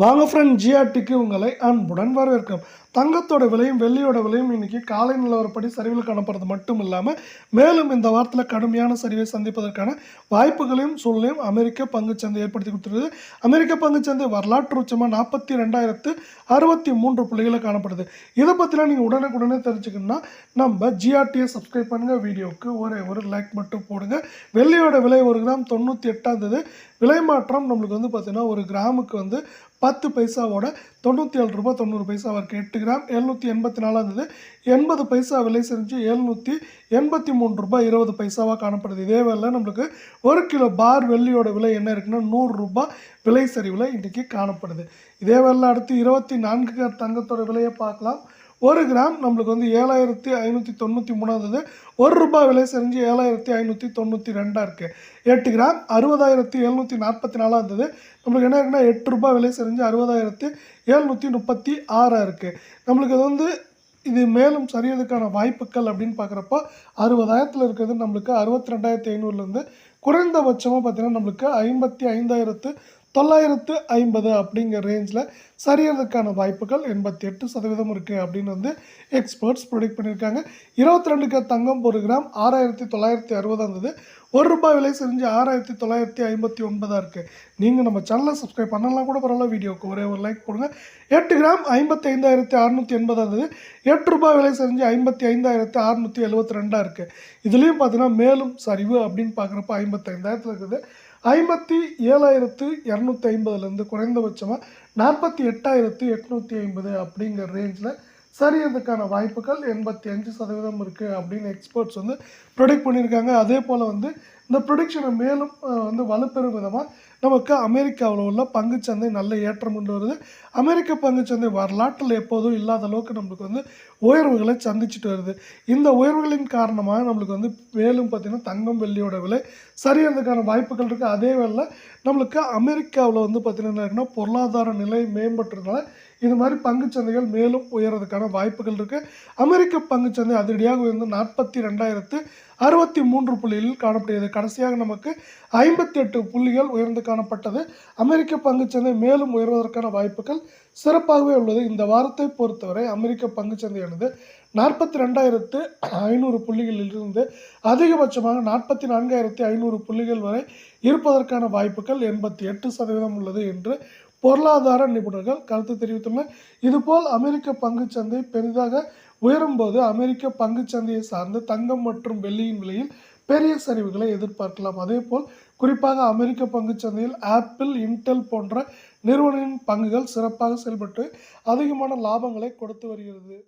வாங்க ஃப்ரெண்ட் ஜிஆர்டிக்கு உங்களை அன்புடன் வரவேற்கிறோம். தங்கத்தோட விலையும் வெள்ளியோட விலையும் இன்னைக்கு காலை நிலவரப்படி சரிவில் காணப்படுறது மட்டும் இல்லாமல் மேலும் இந்த வாரத்தில் கடுமையான சரிவை சந்திப்பதற்கான வாய்ப்புகளையும் சூழ்நிலையும் அமெரிக்க பங்குச்சந்தை ஏற்படுத்தி கொடுத்துருது அமெரிக்க பங்குச்சந்தை வரலாற்று உச்சமாக நாற்பத்தி ரெண்டாயிரத்து அறுபத்தி மூன்று புள்ளிகளை காணப்படுது. இதை பற்றிலாம் நீங்கள் உடனுக்குடனே தெரிஞ்சுக்கணும்னா நம்ம ஜிஆர்டியை சப்ஸ்கிரைப் பண்ணுங்கள் வீடியோவுக்கு ஒரே ஒரு லைக் மட்டும் போடுங்க. வெள்ளியோட விலை ஒரு கிராம் தொண்ணூற்றி எட்டாம் தேதி. விலை மாற்றம் நம்மளுக்கு வந்து பார்த்திங்கன்னா ஒரு கிராமுக்கு வந்து பத்து பைசாவோட தொண்ணூற்றி ஏழு ரூபாய் தொண்ணூறு பைசா இருக்குது எட்டு கிராம் எழுநூற்றி எண்பத்தி நாலாவது எண்பது பைசா விலை செஞ்சு எழுநூற்றி எண்பத்தி மூணு ரூபாய் இருபது பைசாவாக காணப்படுது. இதே வேலை நம்மளுக்கு ஒரு கிலோ பார் வெள்ளியோட விலை என்ன இருக்குன்னா நூறு ரூபாய் விலை சரிவில் இன்றைக்கி காணப்படுது. இதே வேலை அடுத்து இருபத்தி நான்கு கேரட் தங்கத்தோட விலையை பார்க்கலாம். ஒரு கிராம் நம்மளுக்கு வந்து ஏழாயிரத்தி ஐநூற்றி தொண்ணூற்றி மூணாவது ஒரு ரூபாய் விலை செஞ்சு ஏழாயிரத்தி ஐநூற்றி தொண்ணூற்றி ரெண்டாக இருக்குது எட்டு கிராம் அறுபதாயிரத்தி எழுநூற்றி நாற்பத்தி நாலாக இருந்தது நம்மளுக்கு என்ன இருக்குன்னா எட்டு ரூபாய் விலை செஞ்சு அறுபதாயிரத்தி எழுநூற்றி முப்பத்தி ஆறாக இருக்குது நம்மளுக்கு அது வந்து இது மேலும் சரியதுக்கான வாய்ப்புகள் அப்படின்னு பார்க்குறப்போ அறுபதாயிரத்தில் இருக்கிறது நம்மளுக்கு அறுபத்தி ரெண்டாயிரத்தி ஐநூறுலேருந்து குறைந்தபட்சமாக பார்த்தீங்கன்னா நம்மளுக்கு ஐம்பத்தி ஐந்தாயிரத்து தொள்ளாயிரத்து ஐம்பது அப்படிங்கிற ரேஞ்சில் சரியறதுக்கான வாய்ப்புகள் எண்பத்தி எட்டு சதவீதம் இருக்குது அப்படின்னு வந்து எக்ஸ்பர்ட்ஸ் ப்ரொடிக்ட் பண்ணியிருக்காங்க. இருபத்தி ரெண்டுக்கு தங்கம் ஒரு கிராம் ஆறாயிரத்தி தொள்ளாயிரத்தி அறுபதாக இருந்தது ஒரு ரூபாய் விலை செஞ்சு ஆறாயிரத்தி தொள்ளாயிரத்தி ஐம்பத்தி ஒன்பதாக இருக்குது நீங்கள் நம்ம சேனலை சப்ஸ்கிரைப் பண்ணலாம் கூட பரவாயில்ல வீடியோக்கு ஒரே ஒரு லைக் போடுங்க. எட்டு கிராம் ஐம்பத்தி ஐந்தாயிரத்தி அறுநூற்றி எண்பதாக இருந்தது எட்டு ரூபாய் விலை செஞ்சு ஐம்பத்தி ஐந்தாயிரத்தி அறுநூற்றி எழுபத்தி ரெண்டாக இருக்குது இதுலேயும் பார்த்தீங்கன்னா மேலும் சரிவு அப்படின்னு பார்க்குறப்ப ஐம்பத்தி ஐந்தாயிரத்தில் இருக்குது. ஐம்பத்தி ஏழாயிரத்து இரநூத்தி ஐம்பதுலேருந்து குறைந்தபட்சமாக நாற்பத்தி எட்டாயிரத்து எட்நூற்றி ஐம்பது அப்படிங்கிற ரேஞ்சில் சரியறதுக்கான வாய்ப்புகள் எண்பத்தி அஞ்சு சதவீதம் இருக்குது அப்படின்னு எக்ஸ்பர்ட்ஸ் வந்து ப்ரொடிக்ட் பண்ணியிருக்காங்க. அதே போல் வந்து இந்த ப்ரொடிக்ஷனை மேலும் வந்து வலுப்பெறும் விதமாக நமக்கு அமெரிக்காவில் உள்ள பங்குச்சந்தை நல்ல ஏற்றம் கொண்டு வருது. அமெரிக்க பங்குச்சந்தை வரலாற்றில் எப்போதும் இல்லாத அளவுக்கு நம்மளுக்கு வந்து உயர்வுகளை சந்திச்சுட்டு வருது. இந்த உயர்வுகளின் காரணமாக நம்மளுக்கு வந்து மேலும் பார்த்திங்கன்னா தங்கம் வெள்ளியோட விலை சரியறதுக்கான வாய்ப்புகள் இருக்குது அதே வேளை நம்மளுக்கு அமெரிக்காவில் வந்து பார்த்திங்கன்னா பொருளாதார நிலை மேம்பட்டுறதுனால இது மாதிரி பங்குச்சந்தைகள் மேலும் உயர்றதுக்கான வாய்ப்புகள் இருக்குது அமெரிக்க பங்குச்சந்தை அதிரடியாக உயர்ந்து நாற்பத்தி ரெண்டாயிரத்து அறுபத்தி மூன்று புள்ளிகளில் காணப்படுகிறது. கடைசியாக நமக்கு ஐம்பத்தி எட்டு புள்ளிகள் உயர்ந்து காணப்பட்டது. அமெரிக்க பங்குச்சந்தை மேலும் உயர்வதற்கான வாய்ப்புகள் சிறப்பாகவே உள்ளது. இந்த வாரத்தை பொறுத்தவரை அமெரிக்க பங்குச்சந்தையானது நாற்பத்தி ரெண்டாயிரத்து ஐநூறு புள்ளிகளிலிருந்து அதிகபட்சமாக நாற்பத்தி நான்காயிரத்தி ஐநூறு புள்ளிகள் வரை இருப்பதற்கான வாய்ப்புகள் எண்பத்தி எட்டு சதவீதம் உள்ளது என்று பொருளாதார நிபுணர்கள் கருத்து தெரிவித்துள்ளனர். இதுபோல் அமெரிக்க பங்குச்சந்தை பெரிதாக உயரும்போது அமெரிக்க பங்குச்சந்தையை சார்ந்த தங்கம் மற்றும் வெள்ளியின் விலையில் பெரிய சரிவுகளை எதிர்பார்க்கலாம். அதேபோல் குறிப்பாக அமெரிக்க பங்குச்சந்தையில் ஆப்பிள் இன்டெல் போன்ற நிறுவனங்களின் பங்குகள் சிறப்பாக செயல்பட்டு அதிகமான லாபங்களை கொடுத்து வருகிறது.